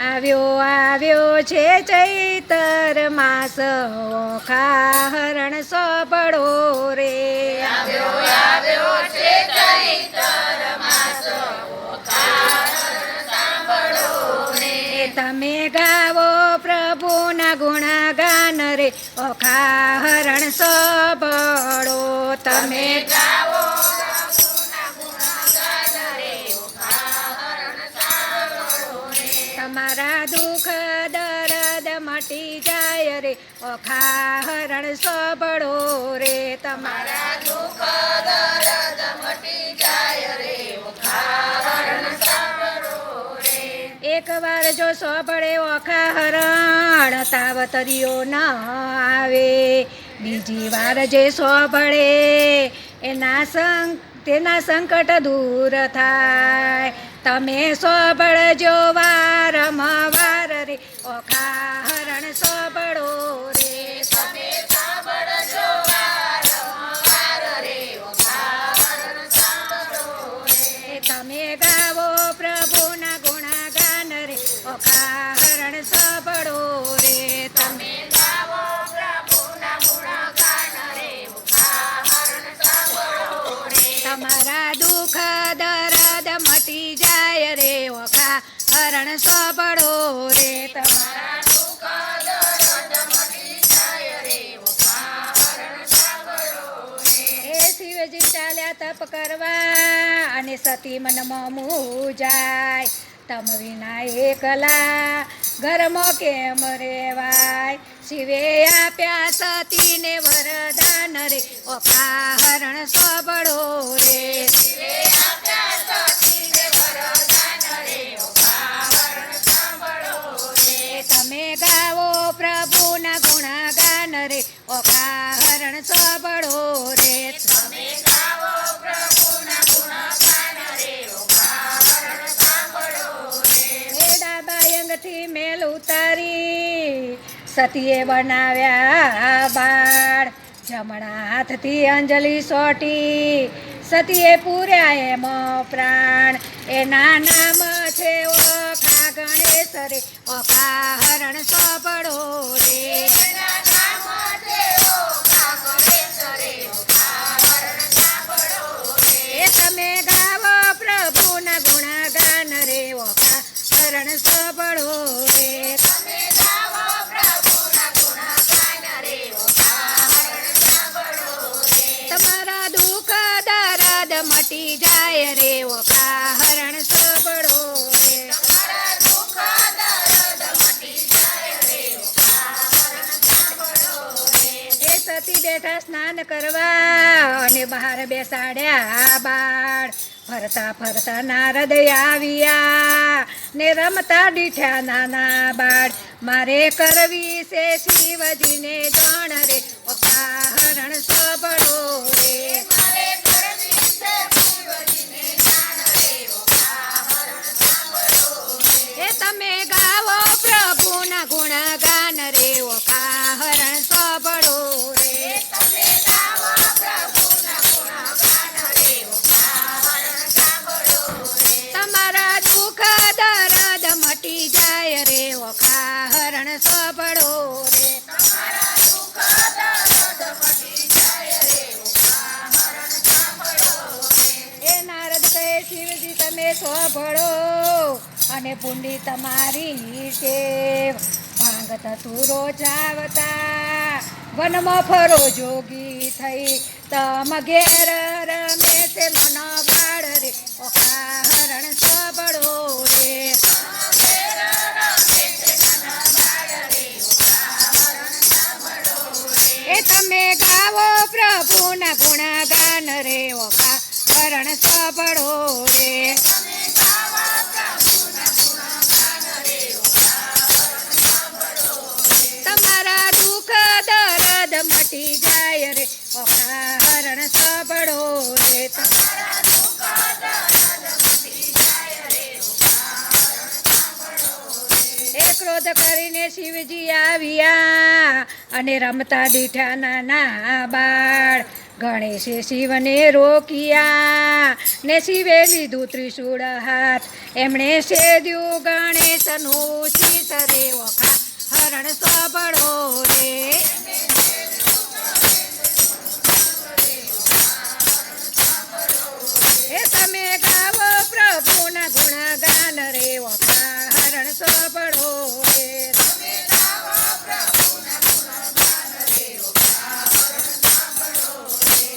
આવ્યો આવ્યો છે ચૈતર માસ ઓખા હરણ સોબળો રે. આવ્યો આવ્યો છે ચૈતર માસ તમે ગાવો પ્રભુના ગુણગાન રે. ઓખા હરણ સોબળો તમે ગાવો જાય રે ઓખા હરણ સોબળો રે તમારા દુઃખ દરદ મટી જાય રે ઓખા હરણ રે. એકવાર જો સોબળે ઓખા હરણ તરિયો ન આવે. બીજી વાર જે સોબળે એના સંગ તેના સંકટ દૂર થાય. તમે સોબળજો વારમવાર રે ઓખા હરણ તપ કરવા અને સતી મનમાં મું જાય. તમ વિના એકલા ઘરમાં કેમ રેવાય? શિવે આપ્યા સતીને વરદાન રે. અપાહરણ સબળો સોબળો રે. શિવે આપ્યા સતીને વરદાન રે. ઓખા હરણ રે. તમે ગાવો પ્રભુના ગુણગાન રે. અપાહરણ સબળો સોબળો રે. અંગથી ઉતારી. સતીએ બનાવ્યા બાળ. જમણા હાથથી અંજલિ સોટી. સતીએ પૂર્યા એમ પ્રાણ. એના નામ છે ઓખા ગણેશ રે ઓખા હરણ સોબળો રે. બેઠા સ્નાન કરવા અને બહાર બેસાડ્યા બાળ. ફરતા ફરતા નારદ આવ્યા ને રમતા દીઠ્યા નાના બાળ. મારે કરવી છે શિવજીને જાણ રે હરણ સબળો રે. મારે કરવી છે શિવજીને જાણ રે હરણ સાંભળો રે. તમે અને પુંડી તમારી છે ભાંગ તુરો જાવતા વનમાં ફરો જોગી થઈ. તમ ઘેર રમે તે મન બાળ રે. હરણ સબળો રે. એ તમે ગાવો પ્રભુના ગુણગાન રે. ઓખા હરણ સબળો રે. મટી જાય રે. હરણ સાંભળો રે. ક્રોધ કરીને શિવજી આવ્યા અને રમતા દીઠા નાના બાળ ગણેશે શિવને રોક્યા ને શિવે લીધું ત્રિશુળ હાથ. એમણે સેદ્યું ગણેશનું શીતરે ઓખા હરણ સબળો રે. તમે ગાવો પ્રભુના ગુણગાન રે ઓખા હરણ સબળો રે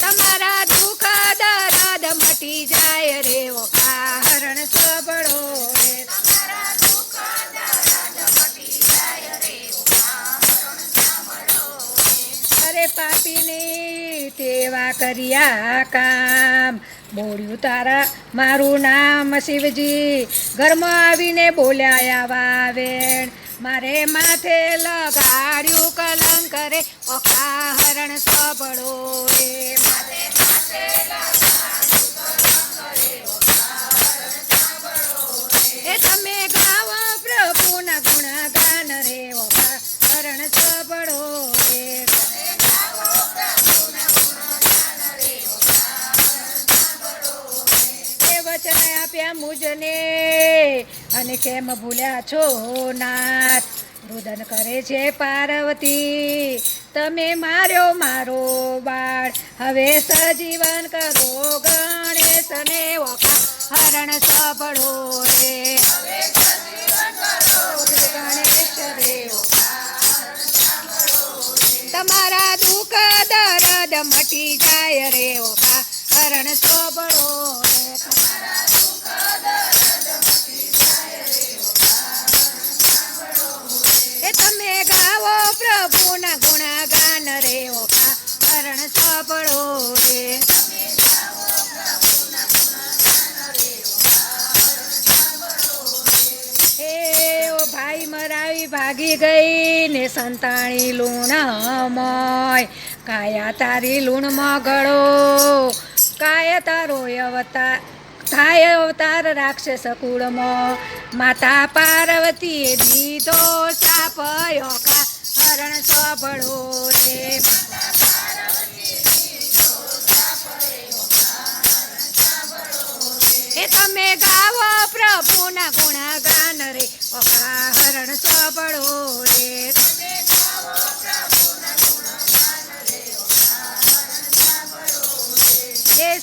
તમારા દુઃખ દરદ મટી જાય રે ઓખા હરણ સબળો રે અરે પાપીની તેવા કર્યા કામ બોલ્યું, તારા, મારું નામ શિવજી. ઘરમાં આવીને બોલ્યા, આવા વેણ, મારે માથે લગાડ્યું કલંક રે ઓખા હરણ સબળો રે મારે માથે એ તમે ગાવો પ્રભુના આપ્યા મુજને. અને કેમ ભૂલ્યા છો નાથ? રુદન કરે છે પાર્વતી. તમે માર્યો મારો બાળ. હવે સજીવન કરો ગણેશને હરણ સાંભળો રે. ગણેશ રે તમારા દુઃખ દરદ મટી જાય રે ઓખા હરણ સોબળો રે. પ્રભુના ગુણગાન રે ઓખા કરણ સોબળો રે. ભાઈ મરાવી ભાગી ગઈ ને સંતાણી લૂણમય. કાયા તારી લૂણ મગળો કાયા તારો અવતાર થાય અવતાર રાક્ષસ કુળમાં. માતા પાર્વતીએ દીધો સાપ યોખા હરણ સાંભળો રે. એ તમે ગાવો પ્રભુના ગુણગાન રે. હરણ સાંભળો રે.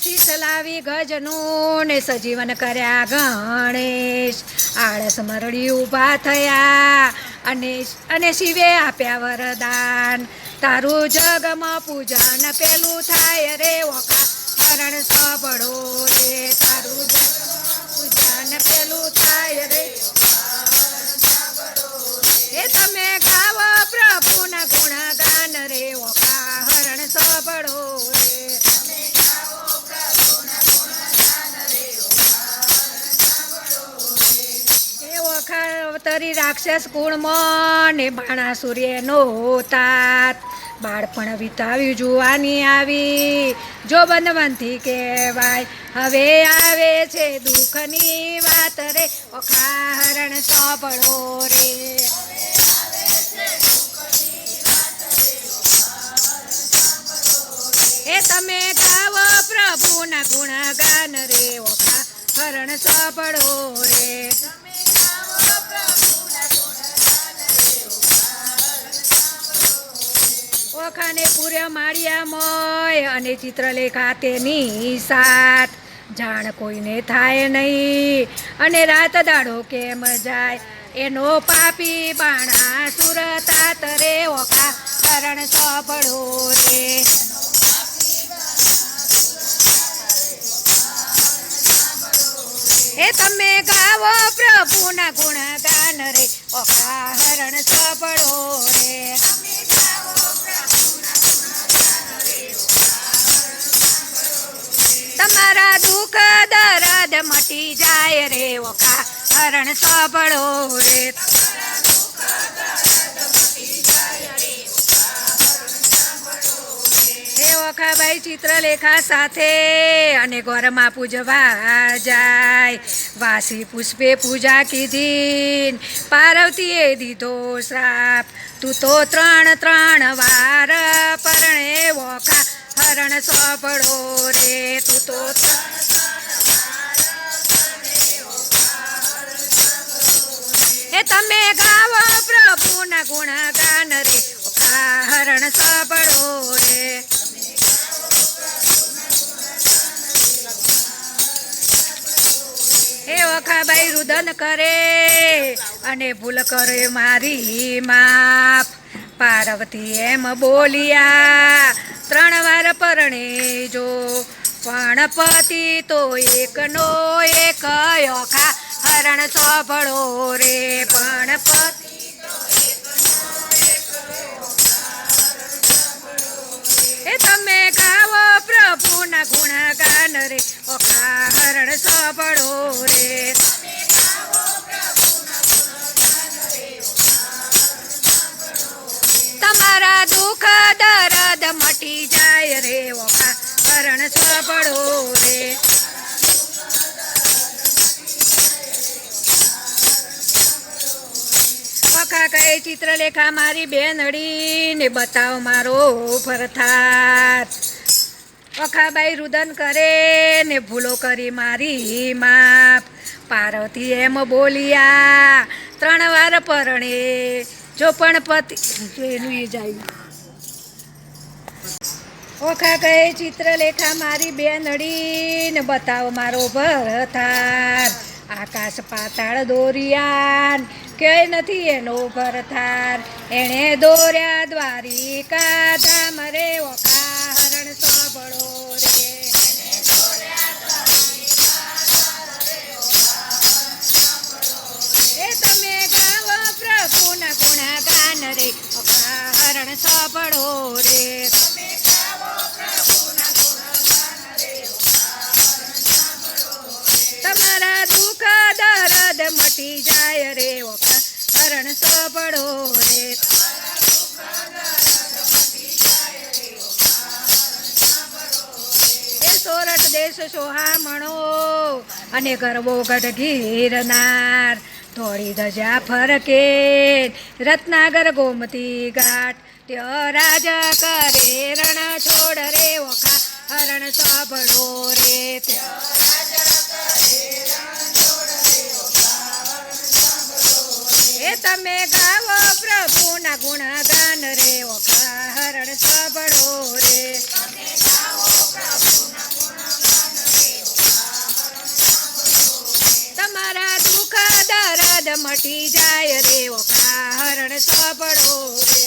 શીતલાવી લાવી ગજનું ને સજીવન કર્યા ગણેશ. આળસ મરડી ઊભા થયા. અને અને શિવે આપ્યા વરદાન. તારું જગમાં પૂજન પેલું થાય રે ઓકા હરણ સબળો રે. તારું જગમાં પૂજન પેલું થાય રે તમે ગાવો પ્રભુના ગુણગાન રે ઓખા. અવતરી રાક્ષસ કુળમાં ને બાણાસુર્યનો તાત બાળપણ વિતાવ્યું જુવાની આવી. જો બનવંતી કહેવાય, હવે આવે છે દુઃખની વાત રે. ઓખા હરણ સાંભળો રે. એ તમે ગાવો પ્રભુના ગુણગાન રે. ઓખા હરણ સાંભળો રે. ઓખાને પૂર્યા માળિયા મોય અને ચિત્રલેખા તેની સાથ. જાણ કોઈને થાય નહીં અને રાત દાડો કેમ જાય? એનો પાપી બાણા સુરતા તરે ઓકા કરણ સબળો રે. એ તમે ગાવો પ્રભુના ગુણગાન રે ઓકા હરણ સબળો રે. તમારા દુઃખ દરદ મટી જાય રે ઓકા હરણ સાંભળો રે. એ ઓખાબાઈ ચિત્રલેખા સાથે. અને ગોરમાં પૂજવા જાય. વાસી પુષ્પે પૂજા કીધી પાર્વતીએ દીધો શ્રાપ. તું તો ત્રણ ત્રણ વાર પરણે ઓખા હરણ સાંભળો રે. તું તો તમે ગાવો પ્રભુના ગુણગાન રે. હરણ સાંભળો રે. હે ઓખાબાઈ રુદન કરે અને ભૂલ કરે મારી માફ. પાર્વતી એમ બોલ્યા, ત્રણ વાર પરણે જો, પણ પતિ તો એકનો એક યોખા હરણ સાંભળો રે. પણ પતિ એ તમે ગાવો પ્રભુના ગુણગાન રે ઓખા હરણ સાંભળો રે. તમારા દુઃખ દરદ મટી જાય રે ઓકા હરણ સાંભળો રે. વખા કહે ચિત્રલેખા મારી બેનડી ને બતાવ મારો ભરથાર વખાબાઈ રુદન કરે ને ભૂલો કરી મારી માપ પાર્વતી એમ બોલિયા, ત્રણ વાર પરણે, જો પણ પતિ એનું એ જાય ઓખા કહે, ચિત્રલેખા મારી બેનડી ને બતાવ મારો ભરથાર આકાશ પાતાળ દોરિયાન કે નથી એનો ભરથાર એણે દોર્યા દ્વારિકા ધામ રે ઓખા હરણ સાંભળો. સાંભળો રે. તમારા દુઃખ દરદ મટી જાય રે ઓકા હરણ સાંભળો રે. દેશ સોહામણો અને ગરબો ગઢ ગીરનાર થોડી ધજા ફરકે રત્નાગર ગોમતી ઘાટ. ત્ય રાજ કરે, રણ છોડ રે ઓખા હરણ સાંભળો રે. ત્ય તમે ગાવો પ્રભુના ગુણગાન રે ઓખા હરણ સાંભળો રે. દર્દ જાય રે ઓખા હરણ સાંભળો રે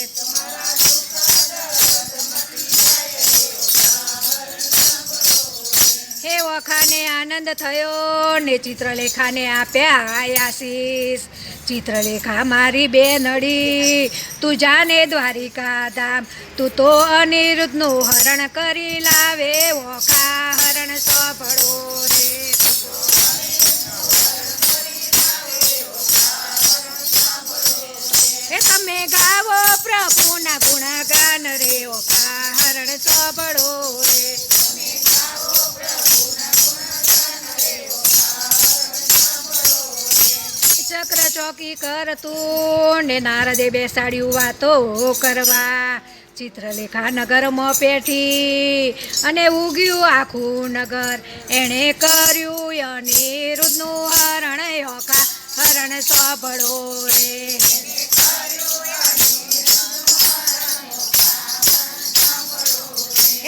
હે વખાને આનંદ થયો ને ચિત્રલેખાને આપ્યા આશીષ. ચિત્રલેખા મારી બેનડી, તું જાને દ્વારિકા ધામ. તું તો અનિરુદ્ધનું હરણ કરી લાવે ઓખા હરણ સાંભળો તમે ગાવો પ્રભુના ગુણગાન રે ઓખા હરણ સાંભળો રે. ચક્ર ચોકી કરતું ને નારદે બેસાડ્યું વાતો કરવા. ચિત્રલેખા નગરમાં પેઠી અને ઉગ્યું આખું નગર. એણે કર્યું અનિરુદ્ધનું હરણ યોકા હરણ સાંભળો રે.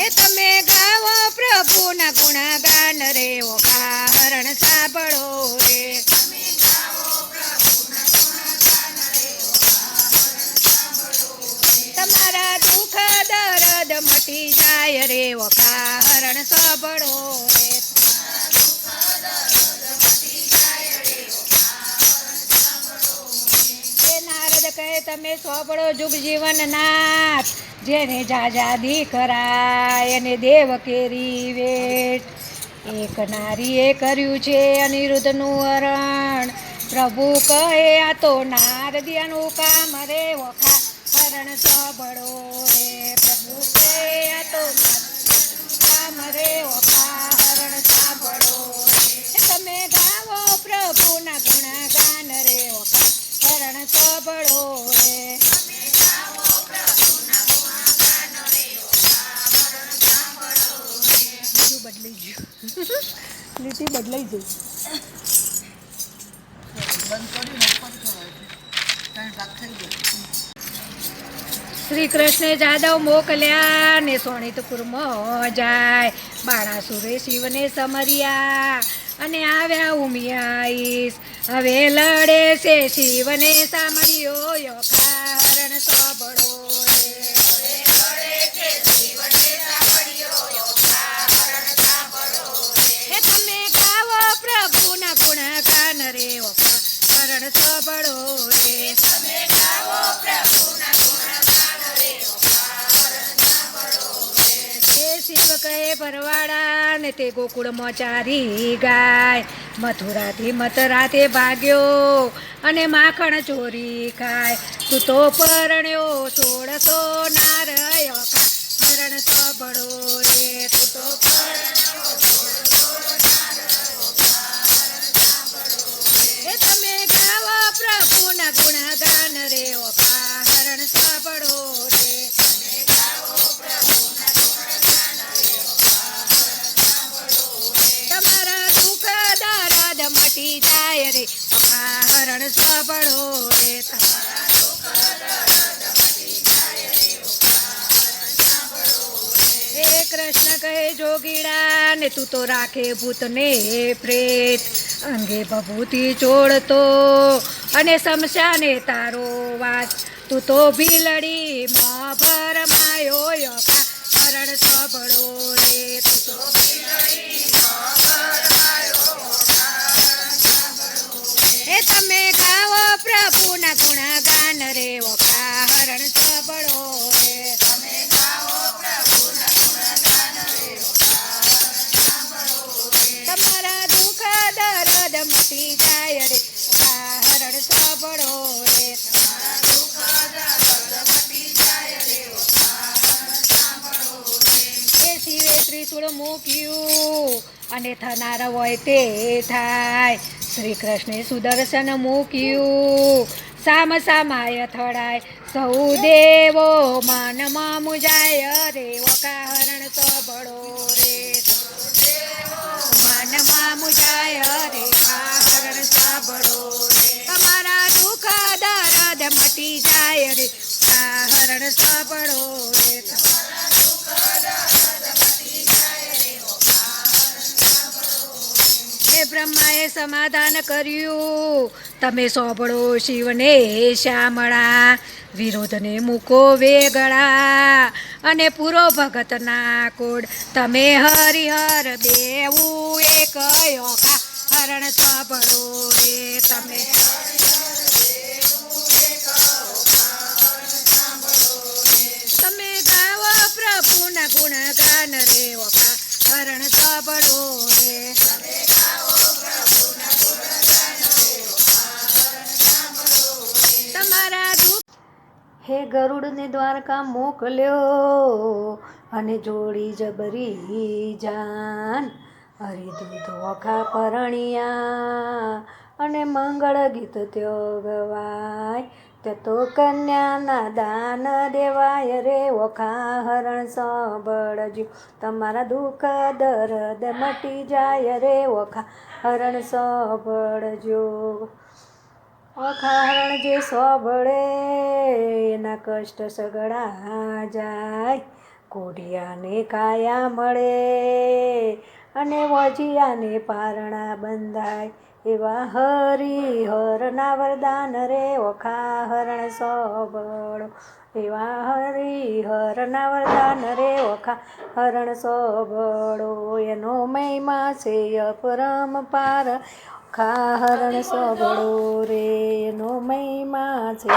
તમે ગાવો, પ્રભુના ગુણગાન રે ઓખા હરણ સાંભળો રે. તમારા દુઃખ, દરદ મટી જાય રે હરણ સાંભળો રે. નારદ, કહે તમે સાંભળો જુગ જીવન નાથ જેને જાજા દીકરા એને દેવ કેરી વેટ. એક નારીએ કર્યું છે અનિરુદ્ધનું હરણ. પ્રભુ કહે, આ તો નારદિયાનું કામ રે વખા હરણ સાંભળો રે. પ્રભુ કહે, આ તો કામ રે વખા હરણ સાંભળો તમે ગાવો પ્રભુના ગુણગાન રે વખા હરણ સાંભળો રે. બદલાઈ જઈ શ્રી કૃષ્ણ જાદવ મોકલ્યા ને સોનિતપુરમાં જાય. બાણાસુરે શિવને સમર્યા અને આવ્યા ઉમિયાઈશ હવે લડે છે શિવને સામળ્યો યો કારણ સાંભળો ગુણગાન રે ઓખા હરણ રે. તમે ગાવો પ્રભુના એ શિવ કહે ભરવાડા ને તે ગોકુળમાં ચારી ગાય. મથુરાથી મથરાતે ભાગ્યો અને માખણ ચોરી ખાય. તું તો પરણ્યો સોળસો નારયો હરણ સાંભળો રે. તું તો પ્રભુના ગુણગાન રે ઓખા હરણ સાંભળો રે. તમારા દુઃખ દરદ મટી જાય રે આ હરણ સાંભળો રે. તમારા કૃષ્ણ કહે જોગીડા ને તું તો રાખે ભૂતને પ્રેત, અંગે ભભૂતિ ચોળતો અને શમશાને તારો વાસ તું તો ભીલડી માં ભરમાયો યોકા હરણ સબળો રે. તું તો હે તમે ગાવો પ્રભુના ગુણગાન રે ઓકા હરણ સાંભળો મૂક્યું. અને થનાર હોય તે થાય. શ્રી કૃષ્ણે સુદર્શન મૂક્યું. સામ સામાય થડાય સૌ દેવો માનમાં મુજાય રે વકાહરણ હરણ સબળો રે. માનમાં મુજાય રે કાહરણ હરણ સાંભળો રે. તમારા દુઃખ દરદ મટી જાય રે. કાહરણ હરણ સાંભળો રે. બ્રહ્માએ સમાધાન કર્યું. તમે સોંભળો શિવને શ્યામળા. વિરોધને મૂકો વેગળા. અને પૂરો ભગતના કોડ તમે હરિહર દેવું એક યોખા હરણ સાંભળો રે તમે. તમે ગાવો પ્રભુના ગુણગાન રે ઓકા હરણ સાંભળો હે ગરુડને દ્વારકા મોકલ્યો અને જોડી જબરી જાન. હરિદૂત ઓખા પરણિયા અને મંગળ ગીત ત્યો ગવાય. તે તો કન્યાના દાન દેવાય રે ઓખા હરણ સાંભળજો તમારા દુઃખ દરદ મટી જાય રે ઓખા હરણ સાંભળજો અખારણ જે સોભળે, એના કષ્ટ સગડા જાય. કોઢિયાને કાયા મળે અને વજિયાને પારણા બંધાય. એવા હરિહરના વરદાન રે ઓખા હરણ સોબળો એવા હરિહરના વરદાન રે ઓખા હરણ સોબળો એનો મહિમા છે અપરમ પાર. ઓખા હરણ સોબળો રે નો મહિમા છે.